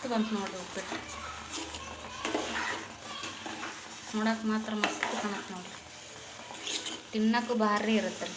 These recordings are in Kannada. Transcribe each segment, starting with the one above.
ಮಸ್ತ್ ಬಂತು ನೋಡ್ರಿ ಉಪ್ಪಿಟ್ಟು. ನೋಡಕ್ಕೆ ಮಾತ್ರ ಮಸ್ತ್ ಕಾಣತ್ತೆ ನೋಡ್ರಿ. ತಿನ್ನಕ್ಕೂ ಭಾರಿ ಇರುತ್ತೆ ರೀ.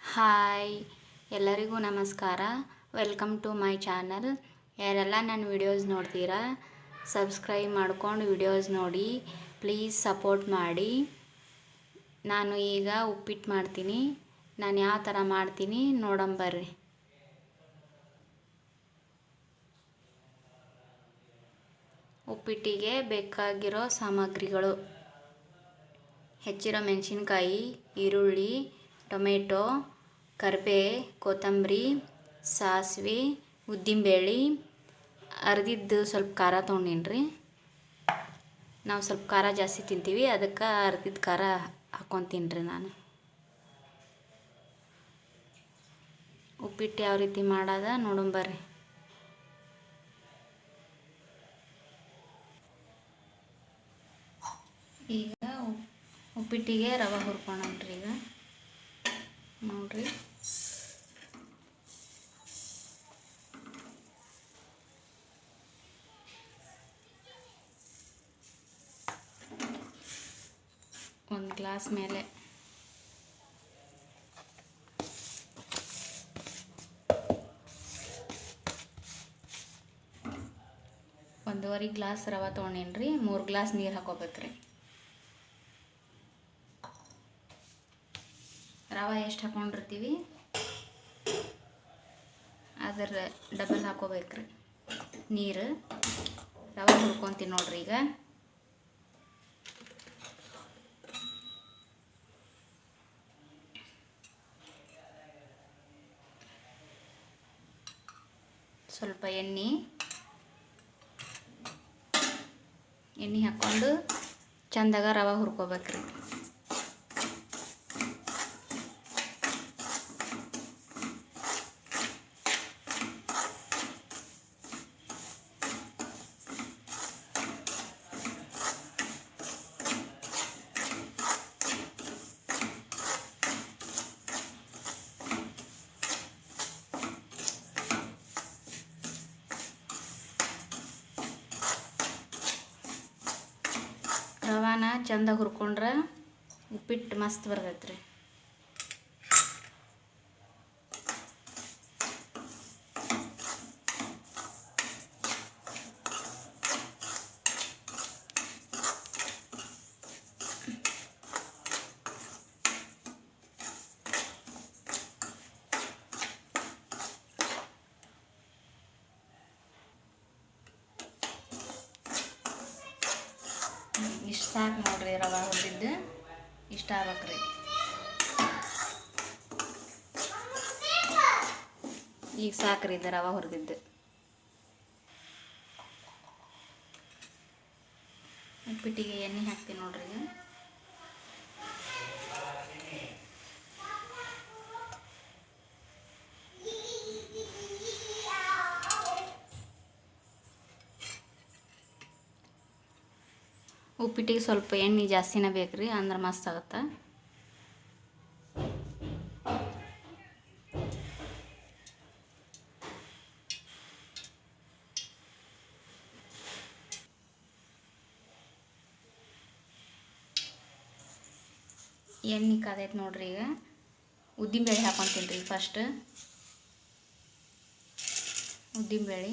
ಹಾಯ್, ಎಲ್ಲರಿಗೂ ನಮಸ್ಕಾರ. Welcome to my channel. ಯಾರೆಲ್ಲ ನನ್ನ ವಿಡಿಯೋಸ್ ನೋಡ್ತೀರಾ, ಸಬ್ಸ್ಕ್ರೈಬ್ ಮಾಡ್ಕೊಂಡು ವಿಡಿಯೋಸ್ ನೋಡಿ. ಪ್ಲೀಸ್ ಸಪೋರ್ಟ್ ಮಾಡಿ. ನಾನು ಈಗ ಉಪ್ಪಿಟ್ಟು ಮಾಡ್ತೀನಿ. ನಾನು ಯಾವ ಥರ ಮಾಡ್ತೀನಿ ನೋಡಂಬರ್ರಿ ಉಪ್ಪಿಟ್ಟಿಗೆ ಬೇಕಾಗಿರೋ ಸಾಮಗ್ರಿಗಳು. ಹೆಚ್ಚಿರೋ ಮೆಣಸಿನ್ಕಾಯಿ, ಈರುಳ್ಳಿ, ಟೊಮೆಟೊ, ಕರಿಬೇ, ಕೊತ್ತಂಬರಿ, ಸಾಸಿವೆ, ಉದ್ದಿನಬೇಳೆ, ಅರ್ದಿದ್ದು ಸ್ವಲ್ಪ ಖಾರ ತೊಗೊಂಡೀನಿ ನಾವು ಸ್ವಲ್ಪ ಖಾರ ಜಾಸ್ತಿ ತಿಂತೀವಿ, ಅದಕ್ಕೆ ಅರ್ಧದ ಖಾರ ಹಾಕ್ಕೊತೀನಿ ನಾನು. ಉಪ್ಪಿಟ್ಟು ಯಾವ ರೀತಿ ಮಾಡೋದ ನೋಡಂಬರ್ರಿ ಈಗ ಉಪ್- ಉಪ್ಪಿಟ್ಟಿಗೆ ರವೆ ಹುರ್ಕೊಂಡ್ರಿ ಈಗ. ನೋಡ್ರಿ. ಗ್ಲಾಸ್ ಮೇಲೆ. ಒಂದೂವರೆ ಗ್ಲಾಸ್ ರವೆ ತೊಗೊಂಡೇನಿ ರೀ, ಮೂರು ಗ್ಲಾಸ್ ನೀರು ಹಾಕೋಬೇಕ್ರಿ ರವೆ ಎಷ್ಟು ಹಾಕೊಂಡಿರ್ತೀವಿ? ಅದರ ಡಬಲ್ ಹಾಕೋಬೇಕ್ರಿ ನೀರು, ರವೆ ಹುರ್ಕೊತೀನಿ ನೋಡ್ರಿ ಈಗ. ಸ್ವಲ್ಪ ಎಣ್ಣೆ. ಎಣ್ಣೆ ಹಾಕ್ಕೊಂಡು ಚಂದಾಗ ರವೆ ಹುರ್ಕೋಬೇಕ್ರಿ. ಚಂದ ಹುರ್ಕೊಂಡ್ರೆ ಉಪ್ಪಿಟ್ಟು ಮಸ್ತ್ ಬರ್ತೈತೆ ರೀ ಇಷ್ಟು ಸಾಕು ನೋಡ್ರಿ ಹುರಿದಿದ್ದು ಇಷ್ಟ ಆಗ್ಬೇಕ್ರಿ. ಈಗ ಸಾಕ್ರಿ ಇದು ರವೆ ಹುರಿದಿದ್ದು. ಉಪ್ಪಿಟ್ಟಿಗೆ ಎಣ್ಣೆ ಹಾಕ್ತೀನಿ ನೋಡ್ರಿ ಉಪ್ಪಿಟ್ಟಿಗೆ ಸ್ವಲ್ಪ ಎಣ್ಣೆ ಜಾಸ್ತಿನೇ ಬೇಕು ರೀ ಅಂದ್ರೆ ಮಸ್ತ್ ಆಗುತ್ತೆ. ಎಣ್ಣೆ ಕಾದೈತೆ ನೋಡ್ರಿ ಈಗ. ಉದ್ದಿನಬೇಳೆ ಹಾಕೊತೀನಿ ರೀ ಫಸ್ಟ್ ಉದ್ದಿನಬೇಳೆ.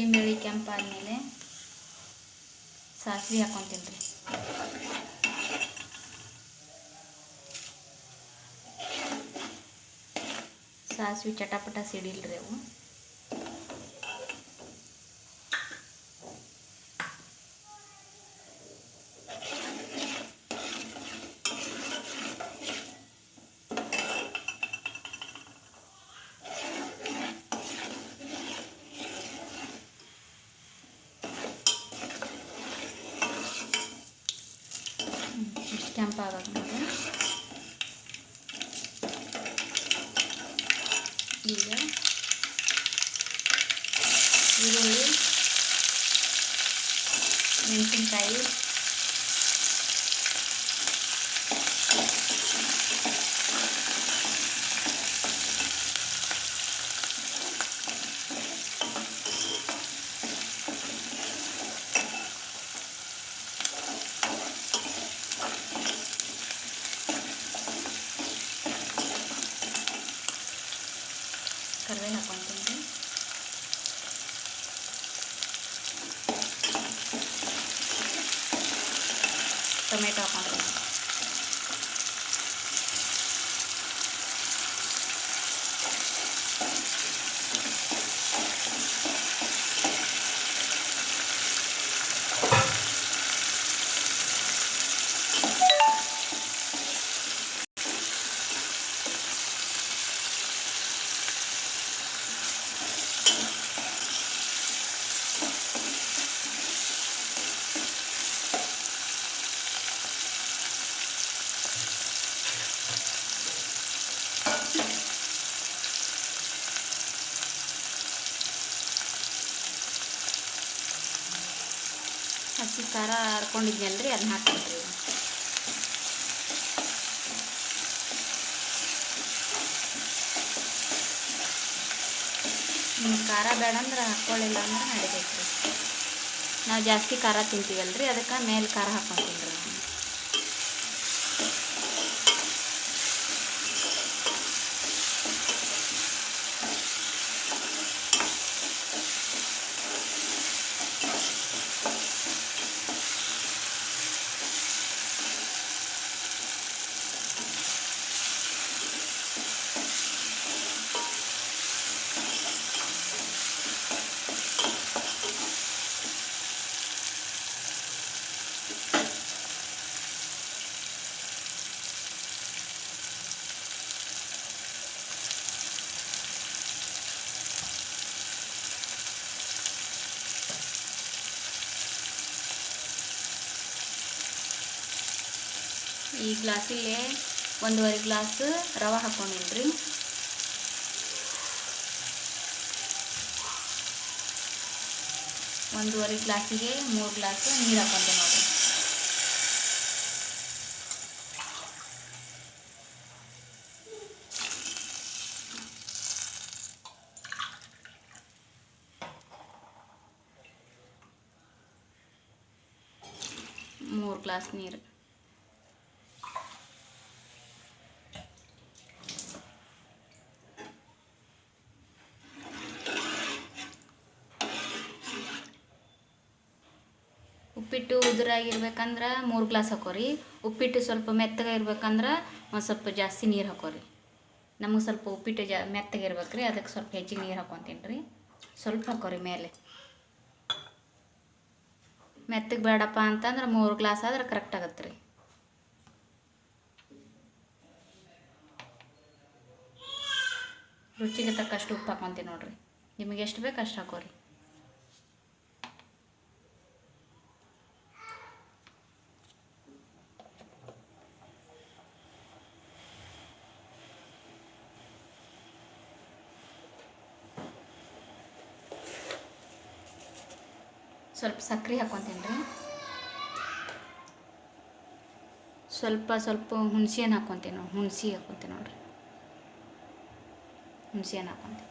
ಉದ್ದಿನಬೇಳೆ ಕೆಂಪಾದ್ಮೇಲೆ ಸಾಸಿವೆ ಹಾಕೊತೀನಿ ರೀ ಸಾಸಿವೆ ಚಟಪಟ ಸಿಡಿಲ್ರಿ ಅವು. ಈಗ ಈರುಳ್ಳಿ ಮೆಣಸಿನ್ಕಾಯಿ ಕರಿಬೇವು ಹಾಕ್ಕೊಂತೀನಿ ಟೊಮೆಟೊ ಹಾಕ್ಕೊಂತೀನಿ ಹಸಿ ಖಾರ ಹರ್ಕೊಂಡಿದ್ನಲ್ರಿ ಅದನ್ನ ಹಾಕ್ಬಿಟ್ರಿ ನಿಮ್ಗೆ ಖಾರ ಬೇಡ ಅಂದ್ರೆ ಹಾಕ್ಕೊಳ್ಳಿಲ್ಲ ಅಂದ್ರೆ ನಡಿತೈತ್ರಿ ನಾವು ಜಾಸ್ತಿ ಖಾರ ತಿಂತೀವಲ್ರಿ, ಅದಕ್ಕೆ ಮೇಲೆ ಖಾರ ಹಾಕ್ಕೊಂತೀನಿ ರೀ ಈ ಗ್ಲಾಸಿಗೆ ಒಂದೂವರೆ ಗ್ಲಾಸ್ ರವೆ ಹಾಕ್ಕೊಂಡಿನಿ ರೀ ಒಂದೂವರೆ ಗ್ಲಾಸಿಗೆ ಮೂರು ಗ್ಲಾಸ್ ನೀರು ಹಾಕೊಂಡೆ ನೋಡಿರಿ. ಮೂರು ಗ್ಲಾಸ್ ನೀರು. ಉದುರಾಗಿರ್ಬೇಕಂದ್ರೆ ಮೂರು ಗ್ಲಾಸ್ ಹಾಕೋರಿ. ಉಪ್ಪಿಟ್ಟು ಸ್ವಲ್ಪ ಮೆತ್ತಗೆ ಇರ್ಬೇಕಂದ್ರೆ ಒಂದು ಸ್ವಲ್ಪ ಜಾಸ್ತಿ ನೀರು ಹಾಕೋರಿ. ನಮಗೆ ಸ್ವಲ್ಪ ಉಪ್ಪಿಟ್ಟು ಜಾ ಮೆತ್ತಗೆ ಇರ್ಬೇಕು ರೀ ಅದಕ್ಕೆ ಸ್ವಲ್ಪ ಹೆಚ್ಚಿಗೆ ನೀರು ಹಾಕೊತೀನಿ ರೀ ಸ್ವಲ್ಪ ಹಾಕೋರಿ ಮೇಲೆ. ಮೆತ್ತಗೆ ಬೇಡಪ್ಪ ಅಂತಂದ್ರೆ ಮೂರು ಗ್ಲಾಸ್ ಆದ್ರೆ ಕರೆಕ್ಟ್ ಆಗತ್ತೆ ರೀ ರುಚಿಗೆ ತಕ್ಕಷ್ಟು ಉಪ್ಪು ಹಾಕೊತೀನಿ ನೋಡಿರಿ. ನಿಮಗೆ ಎಷ್ಟು ಬೇಕು ಅಷ್ಟು ಹಾಕೋರಿ. ಸ್ವಲ್ಪ ಸಕ್ಕರೆ ಹಾಕ್ಕೊಂತೀನಿ ರೀ ಸ್ವಲ್ಪ ಸ್ವಲ್ಪ ಹುಣಸೆ ಹಣ್ಣು ಹಾಕ್ಕೊಂತೀನಿ ನೋಡಿ, ಹುಣಸೆ ಹಾಕ್ಕೊಂತೀನಿ ನೋಡ್ರಿ. ಹುಣಸೆ ಹಣ್ಣು ಹಾಕ್ಕೊಂತೀನಿ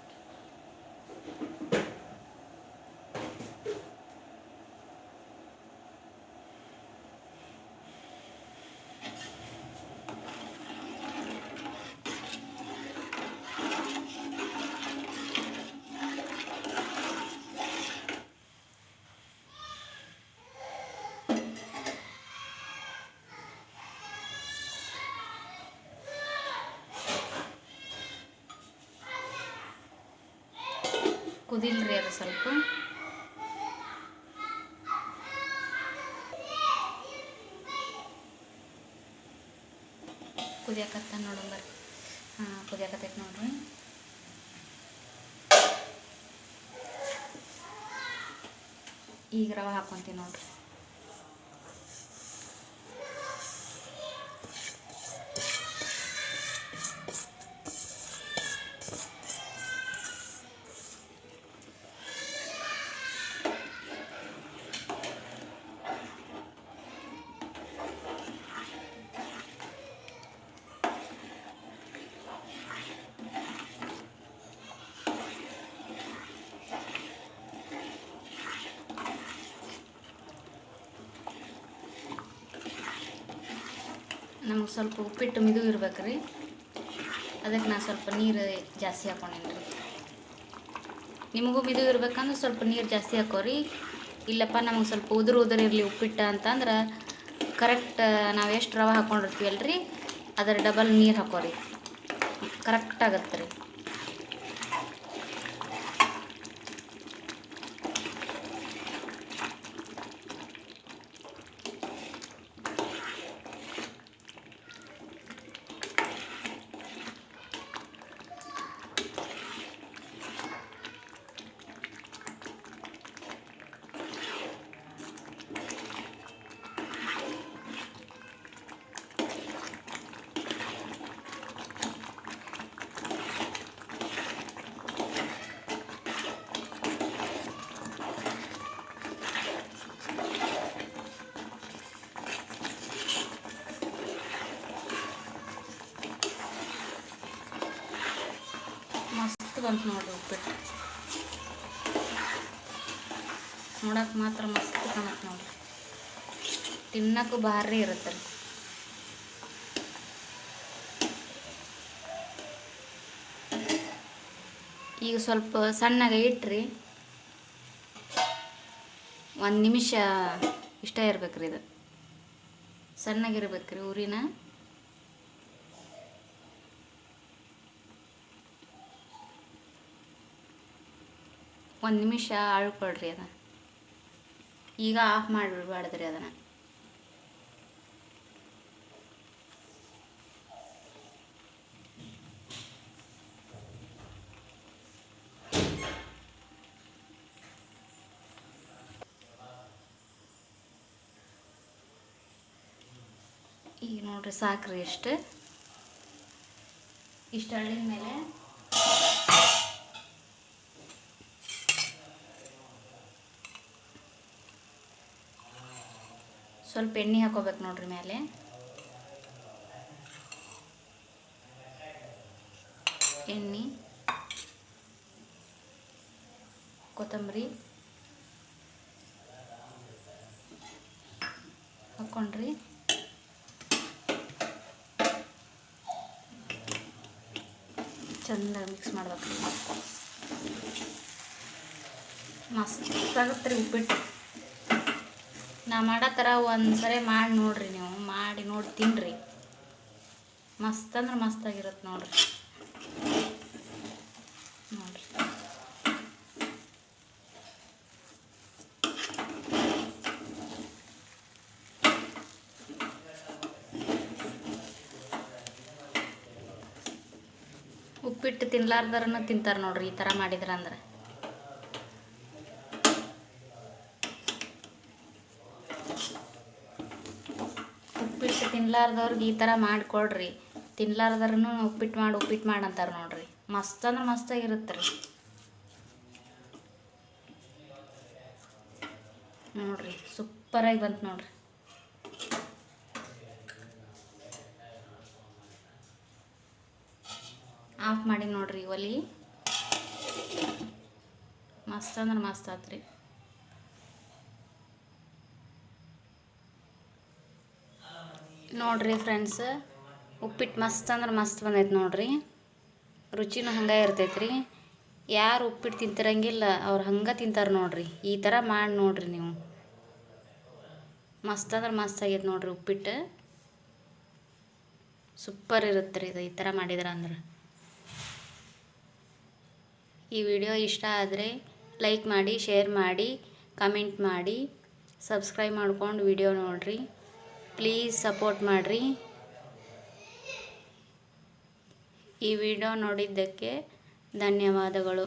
ಕುದಿಲ್ರಿ ಅದು ಸ್ವಲ್ಪ. ಕುದಿಯಕತ್ತ ಬರ್ರಿ ಹಾಂ ಕುದಿಯಕತ್ತೈತೆ ನೋಡ್ರಿ. ಈಗ ರವೆ ಹಾಕೊಂತೀವಿ ನೋಡ್ರಿ. ನಮಗೆ ಸ್ವಲ್ಪ ಉಪ್ಪಿಟ್ಟು ಮಿದು ಇರ್ಬೇಕು ರೀ ಅದಕ್ಕೆ ನಾನು ಸ್ವಲ್ಪ ನೀರು ಜಾಸ್ತಿ ಹಾಕೊಂಡೇನಿ ರೀ ನಿಮಗೂ ಮಿದು ಇರ್ಬೇಕಂದ್ರೆ ಸ್ವಲ್ಪ ನೀರು ಜಾಸ್ತಿ ಹಾಕೋರಿ. ಇಲ್ಲಪ್ಪ ನಮಗೆ ಸ್ವಲ್ಪ ಉದುರು ಉದುರು ಇರಲಿ ಉಪ್ಪಿಟ್ಟು ಅಂತಂದ್ರೆ ಕರೆಕ್ಟ್ ನಾವು ಎಷ್ಟು ರವೆ ಹಾಕ್ಕೊಂಡಿರ್ತೀವಲ್ಲ ರೀ ಅದರ ಡಬಲ್ ನೀರು ಹಾಕೋರಿ. ಕರೆಕ್ಟ್ ಆಗತ್ತೆ ರೀ ಮಸ್ತ್ ಬಂತು ನೋಡಿ ಉಪ್ಪಿಟ್ಟು ನೋಡಕ್ಕೆ ಮಾತ್ರ ಮಸ್ತ್ ಕಾಣತ್ತೆ ನೋಡ್ರಿ ತಿನ್ನಕ್ಕೂ ಭಾರಿ ಇರುತ್ತೆ. ರೀ ಈಗ ಸ್ವಲ್ಪ ಸಣ್ಣಗೆ ಇಟ್ರಿ. ಒಂದು ನಿಮಿಷ ಇಷ್ಟ ಇರ್ಬೇಕ್ರಿ ಇದು. ಸಣ್ಣಗಿರ್ಬೇಕ್ರಿ ಉರಿನ ಒಂದು ನಿಮಿಷ ಆಳ್ಕೊಳ್ರಿ ಅದನ್ನು. ಈಗ ಆಫ್ ಮಾಡಿಬಿಡ್ಬಾರ್ದ್ರಿ ಅದನ್ನು. ಈಗ ನೋಡ್ರಿ ಸಾಕ್ರಿ ಇಷ್ಟು. ಇಷ್ಟು ಹಳ್ಳಿದ ಮೇಲೆ ಸ್ವಲ್ಪ ಎಣ್ಣೆ ಹಾಕೋಬೇಕು ನೋಡ್ರಿ ಮೇಲೆ. ಎಣ್ಣೆ, ಕೊತ್ತಂಬರಿ ಹಾಕ್ಕೊಂಡ್ರಿ ಚಂದ ಮಿಕ್ಸ್ ಮಾಡ್ಬೇಕು. ಮಸ್ತ್ ಆಗುತ್ತೆ ರೀ ಉಪ್ಪಿಟ್ಟು. ನಾ ಮಾಡೋ ಥರ ಒಂದು ಸರಿ ಮಾಡಿ ನೋಡ್ರಿ ನೀವು. ಮಾಡಿ ನೋಡಿ ತಿನ್ನಿರಿ ಮಸ್ತ್ ಅಂದ್ರೆ ಮಸ್ತಾಗಿರುತ್ತೆ ನೋಡ್ರಿ. ನೋಡ್ರಿ. ಉಪ್ಪಿಟ್ಟು ತಿನ್ಲಾರ್ದಾರನ ತಿಂತಾರೆ ನೋಡ್ರಿ ಈ ಥರ ಮಾಡಿದ್ರಂದ್ರೆ ಉಪ್ಪಿಟ್ಟು ತಿನ್ಲಾರ್ದವ್ರಿಗೆ ಈ ಥರ ಮಾಡಿಕೊಡ್ರಿ. ತಿನ್ಲಾರ್ದ್ರೂ ಉಪ್ಪಿಟ್ಟು ಮಾಡಿ ಉಪ್ಪಿಟ್ಟು ಮಾಡಿ ಅಂತಾರೆ ನೋಡ್ರಿ. ಮಸ್ತ್ ಅಂದ್ರೆ ಮಸ್ತಾಗಿರುತ್ತೆ ರೀ. ನೋಡ್ರಿ ಸೂಪರಾಗಿ ಬಂತು ನೋಡ್ರಿ. ಆಫ್ ಮಾಡಿ ನೋಡ್ರಿ ಒಲಿ. ಮಸ್ತ್ ಅಂದ್ರೆ ಮಸ್ತ್ ಆತ್ರಿ ನೋಡ್ರಿ ಫ್ರೆಂಡ್ಸ್ ಉಪ್ಪಿಟ್ಟು ಮಸ್ತ್ ಅಂದ್ರೆ ಮಸ್ತ್ ಬಂದೈತೆ ನೋಡಿರಿ. ರುಚಿನೂ ಹಂಗೆ ಇರ್ತೈತೆ ರೀ ಯಾರು ಉಪ್ಪಿಟ್ಟು ತಿಂತಿರಂಗಿಲ್ಲ, ಅವ್ರು ಹಂಗೆ ತಿಂತಾರೆ ನೋಡಿರಿ. ಈ ಥರ ಮಾಡಿ ನೋಡಿರಿ ನೀವು. ಮಸ್ತ್ ಅಂದ್ರೆ ಮಸ್ತ್ ಆಗೈತೆ ನೋಡಿರಿ ಉಪ್ಪಿಟ್ಟು ಸೂಪರ್ ಇರುತ್ತೆ ರೀ ಇದು, ಈ ಥರ ಮಾಡಿದ್ರೆ ಅಂದ್ರೆ. ಈ ವಿಡಿಯೋ ಇಷ್ಟ ಆದರೆ ಲೈಕ್ ಮಾಡಿ, ಶೇರ್ ಮಾಡಿ, ಕಮೆಂಟ್ ಮಾಡಿ, ಸಬ್ಸ್ಕ್ರೈಬ್ ಮಾಡ್ಕೊಂಡು ವಿಡಿಯೋ ನೋಡಿರಿ. ಪ್ಲೀಸ್ ಸಪೋರ್ಟ್ ಮಾಡಿರಿ. ಈ ವಿಡಿಯೋ ನೋಡಿದ್ದಕ್ಕೆ ಧನ್ಯವಾದಗಳು.